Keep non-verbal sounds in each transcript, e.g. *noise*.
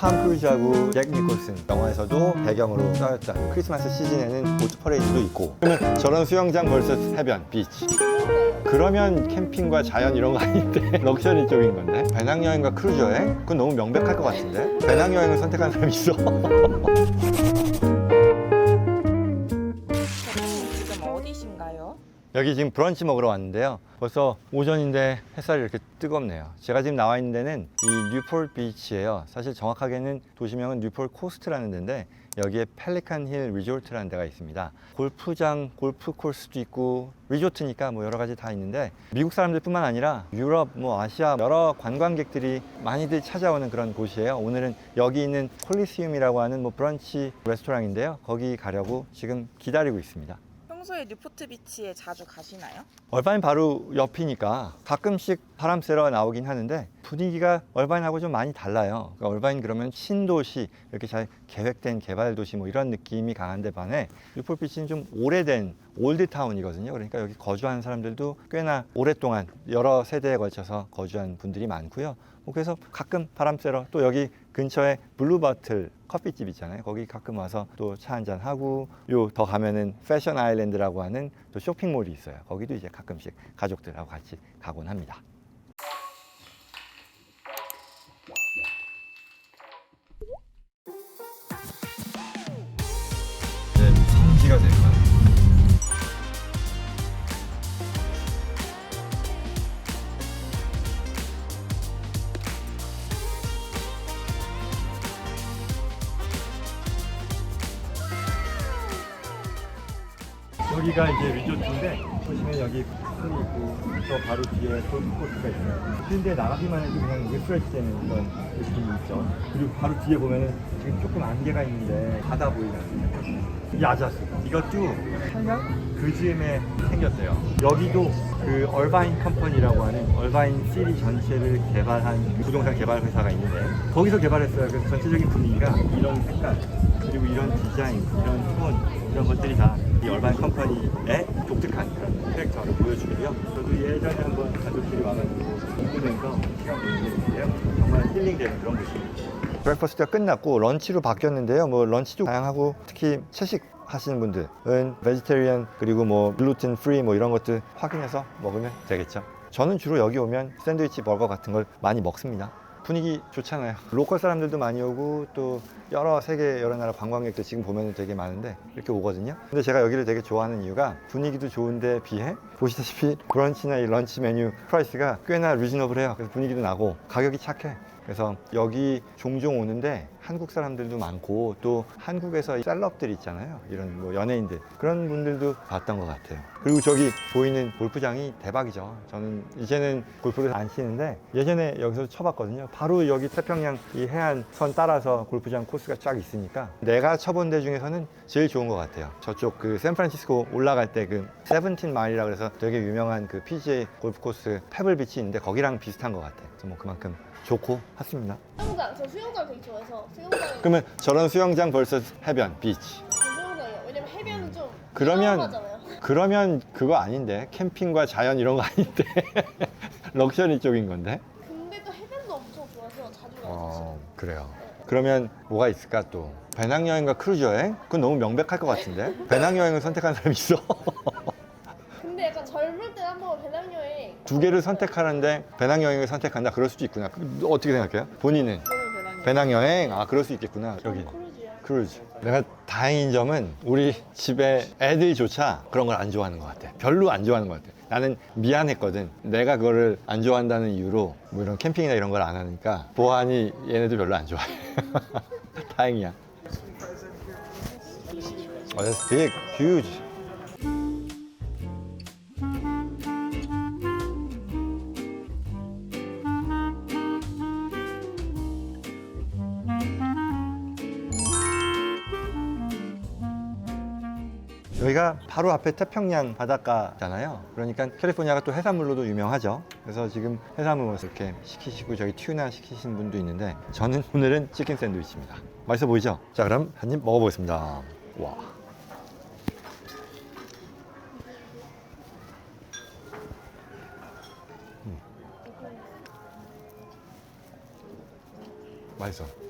팜 크루즈하고 잭 니콜슨 영화에서도 배경으로 쌓였던 크리스마스 시즌에는 보트 퍼레이드도 있고 그러면 저런 수영장 vs 해변 비치 그러면 캠핑과 자연 이런 거 아닌데 *laughs* 럭셔리 쪽인 건데? 배낭여행과 크루즈 여행? 그건 너무 명백할 것 같은데? 배낭여행을 선택한 사람이 있어 *laughs* 여기 지금 브런치 먹으러 왔는데요. 벌써 오전인데 햇살이 이렇게 뜨겁네요. 제가 지금 나와 있는 데는 이 뉴폴 비치예요. 사실 정확하게는 도시명은 뉴폴 코스트라는 데인데 여기에 펠리칸 힐 리조트라는 데가 있습니다. 골프장, 골프 코스도 있고 리조트니까 뭐 여러 가지 다 있는데 미국 사람들뿐만 아니라 유럽, 뭐 아시아 여러 관광객들이 많이들 찾아오는 그런 곳이에요. 오늘은 여기 있는 콜리시움이라고 하는 뭐 브런치 레스토랑인데요. 거기 가려고 지금 기다리고 있습니다. 평소에 뉴포트 비치에 자주 가시나요? 얼바인 바로 옆이니까 가끔씩 바람 쐬러 나오긴 하는데 분위기가 얼바인하고 좀 많이 달라요. 그러니까 얼바인 그러면 신도시 이렇게 잘 계획된 개발 도시 뭐 이런 느낌이 강한데 반해 뉴폴비치는 좀 오래된 올드 타운이거든요. 그러니까 여기 거주하는 사람들도 꽤나 오랫동안 여러 세대에 걸쳐서 거주한 분들이 많고요. 뭐 그래서 가끔 바람 쐬러 또 여기 근처에 블루버틀 커피집 있잖아요. 거기 가끔 와서 또 차 한잔 하고 요 더 가면은 패션 아일랜드라고 하는 또 쇼핑몰이 있어요. 거기도 이제 가끔씩 가족들하고 같이 가곤 합니다. 여기가 이제 리조트인데 보시면 여기 풀이 있고 저 바로 뒤에 골프 코스가 있어요. 근데 나가기만 해도 그냥 리프레시 되는 그런 느낌이 있죠. 그리고 바로 뒤에 보면은 지금 조금 안개가 있는데 바다 보이는 야자수. 이것도 한양 그 즈음에 생겼대요. 여기도 그 얼바인 컴퍼니라고 하는 얼바인 시리 전체를 개발한 부동산 개발 회사가 있는데 거기서 개발했어요. 그래서 전체적인 분위기가 이런 색깔 그리고 이런 디자인, 이런 톤 이런 것들이 다 이 얼반 컴퍼니의 독특한 그런 캐릭터를 보여주고요. 저도 예전에 한번 가족들이 와가지고 공부면서 시간 보내는데요. 정말 힐링되는 그런 곳입니다. 브렉퍼스트가 끝났고 런치로 바뀌었는데요. 뭐 런치도 다양하고 특히 채식 하시는 분들은 베지테리언 그리고 뭐 글루텐 프리 뭐 이런 것들 확인해서 먹으면 되겠죠. 저는 주로 여기 오면 샌드위치 버거 같은 걸 많이 먹습니다. 분위기 좋잖아요. 로컬 사람들도 많이 오고 또 여러 세계 여러 나라 관광객들 지금 보면 되게 많은데 이렇게 오거든요. 근데 제가 여기를 되게 좋아하는 이유가 분위기도 좋은데 비해 보시다시피 브런치나 이 런치 메뉴 프라이스가 꽤나 리즈너블해요. 그래서 분위기도 나고 가격이 착해. 그래서 여기 종종 오는데 한국 사람들도 많고 또 한국에서 이 셀럽들 있잖아요. 이런 뭐 연예인들 그런 분들도 봤던 것 같아요. 그리고 저기 보이는 골프장이 대박이죠. 저는 이제는 골프를 안 치는데 예전에 여기서 쳐봤거든요. 바로 여기 태평양 이 해안선 따라서 골프장 코스가 쫙 있으니까 내가 쳐본 데 중에서는 제일 좋은 것 같아요. 저쪽 그 샌프란시스코 올라갈 때 그 세븐틴 마일이라 그래서 되게 유명한 그 PGA 골프 코스 페블 비치 있는데 거기랑 비슷한 것 같아요. 뭐 그만큼 좋고 했습니다. 수영장 저 수영장 되게 좋아해서 그러면 저런 수영장 vs 해변 비치. 저 수영장이요 왜냐면 해변은 좀 그러면 위험하잖아요 *laughs* 그러면 그거 아닌데 캠핑과 자연 이런 거 아닌데 *laughs* 럭셔리 쪽인 건데. 근데 또 해변도 엄청 좋아해서 자주 가요 사실 어 그래요. 그러면 뭐가 있을까 또 배낭여행과 크루즈 여행? 그건 너무 명백할 것 같은데 배낭여행을 선택한 사람이 있어. *laughs* 근데 약간 젊을 때 한번 배낭여행 두 개를 선택하는데 배낭여행을 선택한다 그럴 수도 있구나. 그, 어떻게 생각해요? 본인은 저는 배낭 배낭여행 아 그럴 수 있겠구나. 여기 크루즈. 내가 다행인 점은 우리 집에 애들조차 그런 걸 안 좋아하는 것 같아. 별로 안 좋아하는 것 같아. 나는 미안했거든. 내가 그거를 안 좋아한다는 이유로 뭐 이런 캠핑이나 이런 걸 안 하니까 보안이 얘네도 별로 안 좋아해. *laughs* 다행이야. Oh, that's big, huge. 여기가 바로 앞에 태평양 바닷가잖아요. 그러니까 캘리포니아가 또 해산물로도 유명하죠. 그래서 지금 해산물 이렇게 시키시고 저기 튜나 시키신 분도 있는데 저는 *laughs* 오늘은 치킨 샌드위치입니다. 맛있어 보이죠? 자 그럼 한 입 먹어보겠습니다. 와. 음. 맛있어.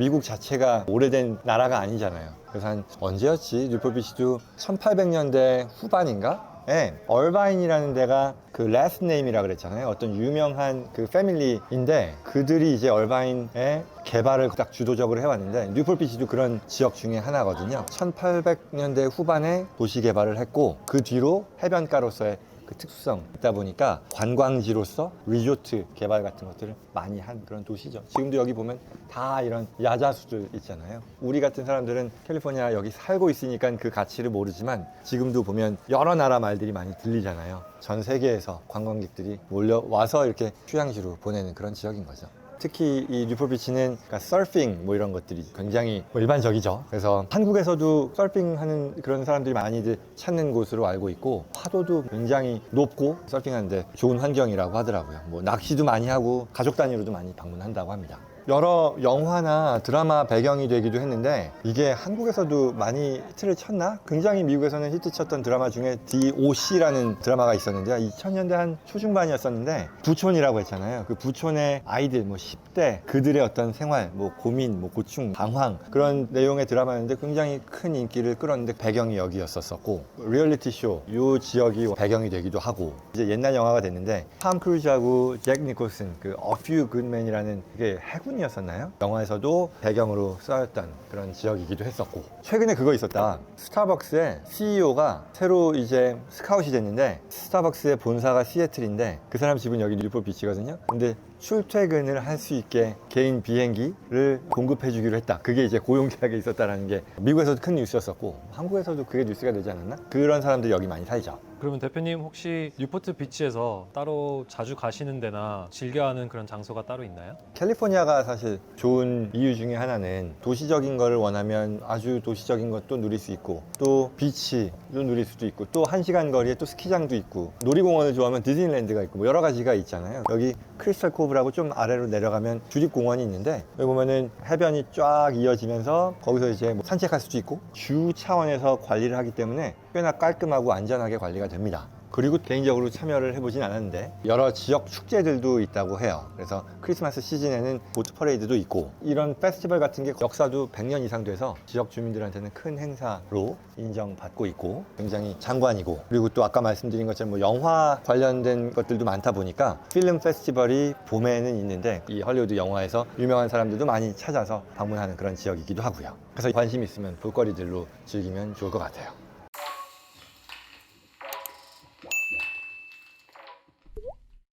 미국 자체가 오래된 나라가 아니잖아요. 그래서 한 언제였지? 뉴포비치도 1800년대 후반인가? 예, 얼바인이라는 데가 그 라스트 네임이라 그랬잖아요. 어떤 유명한 그 패밀리인데 그들이 이제 얼바인의 개발을 딱 주도적으로 해왔는데 뉴폴비치도 그런 지역 중에 하나거든요. 1800년대 후반에 도시 개발을 했고 그 뒤로 해변가로서의 그 특수성 있다 보니까 관광지로서 리조트 개발 같은 것들을 많이 한 그런 도시죠. 지금도 여기 보면 다 이런 야자수들 있잖아요. 우리 같은 사람들은 캘리포니아 여기 살고 있으니까 그 가치를 모르지만 지금도 보면 여러 나라 말들이 많이 들리잖아요. 전 세계에서 관광객들이 몰려와서 이렇게 휴양지로 보내는 그런 지역인 거죠. 특히 이 뉴폴비치는 그러니까 서핑 뭐 이런 것들이 굉장히 뭐 일반적이죠. 그래서 한국에서도 서핑하는 그런 사람들이 많이들 찾는 곳으로 알고 있고 파도도 굉장히 높고 서핑하는데 좋은 환경이라고 하더라고요. 뭐 낚시도 많이 하고 가족 단위로도 많이 방문한다고 합니다. 여러 영화나 드라마 배경이 되기도 했는데 이게 한국에서도 많이 히트를 쳤나? 굉장히 미국에서는 히트 쳤던 드라마 중에 DOC라는 드라마가 있었는데요. 2000년대 한 초중반이었었는데 부촌이라고 했잖아요. 그 부촌의 아이들 뭐 10대 그들의 어떤 생활, 뭐 고민, 뭐 고충, 방황 그런 내용의 드라마였는데 굉장히 큰 인기를 끌었는데 배경이 여기였었고 리얼리티 쇼요 지역이 배경이 되기도 하고 이제 옛날 영화가 됐는데 탐 크루즈하고 잭 니콜슨 그 A Few Good Men이라는 그게 해군 이었었나요? 영화에서도 배경으로 쓰였던 그런 지역이기도 했었고. 최근에 그거 있었다. 스타벅스의 CEO가 새로 이제 스카웃이 됐는데 스타벅스의 본사가 시애틀인데 그 사람 집은 여기 뉴포 비치거든요. 근데 출퇴근을 할 수 있게 개인 비행기를 공급해 주기로 했다. 그게 이제 고용 계약에 있었다라는 게 미국에서도 큰 뉴스였었고 한국에서도 그게 뉴스가 되지 않았나? 그런 사람들이 여기 많이 살죠. 그러면 대표님 혹시 뉴포트 비치에서 따로 자주 가시는 데나 즐겨하는 그런 장소가 따로 있나요? 캘리포니아가 사실 좋은 이유 중에 하나는 도시적인 거를 원하면 아주 도시적인 것도 누릴 수 있고 또 비치도 누릴 수도 있고 또 한 시간 거리에 또 스키장도 있고 놀이공원을 좋아하면 디즈니랜드가 있고 뭐 여러 가지가 있잖아요. 여기 크리스탈 코브라고 좀 아래로 내려가면 주립공원이 있는데 여기 보면은 해변이 쫙 이어지면서 거기서 이제 뭐 산책할 수도 있고 주 차원에서 관리를 하기 때문에 꽤나 깔끔하고 안전하게 관리가 됩니다. 그리고 개인적으로 참여를 해보진 않았는데 여러 지역 축제들도 있다고 해요. 그래서 크리스마스 시즌에는 보트 퍼레이드도 있고 이런 페스티벌 같은 게 역사도 100년 이상 돼서 지역 주민들한테는 큰 행사로 인정받고 있고 굉장히 장관이고 그리고 또 아까 말씀드린 것처럼 뭐 영화 관련된 것들도 많다 보니까 필름 페스티벌이 봄에는 있는데 이 헐리우드 영화에서 유명한 사람들도 많이 찾아서 방문하는 그런 지역이기도 하고요. 그래서 관심 있으면 볼거리들로 즐기면 좋을 것 같아요.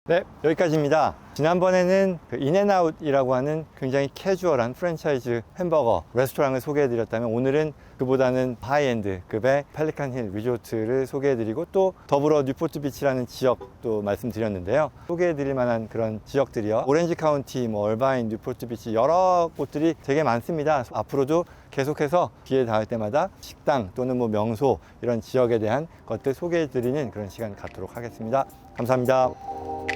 네, 여기까지입니다. 지난번에는 그 인앤아웃이라고 하는 굉장히 캐주얼한 프랜차이즈 햄버거 레스토랑을 소개해드렸다면 오늘은 그보다는 하이엔드 급의 펠리칸 힐 리조트를 소개해드리고 또 더불어 뉴포트 비치라는 지역도 말씀드렸는데요. 소개해드릴 만한 그런 지역들이요. 오렌지 카운티, 뭐 얼바인, 뉴포트 비치 여러 곳들이 되게 많습니다. 앞으로도 계속해서 기회 닿을 때마다 식당 또는 뭐 명소 이런 지역에 대한 것들 소개해드리는 그런 시간 갖도록 하겠습니다. 감사합니다.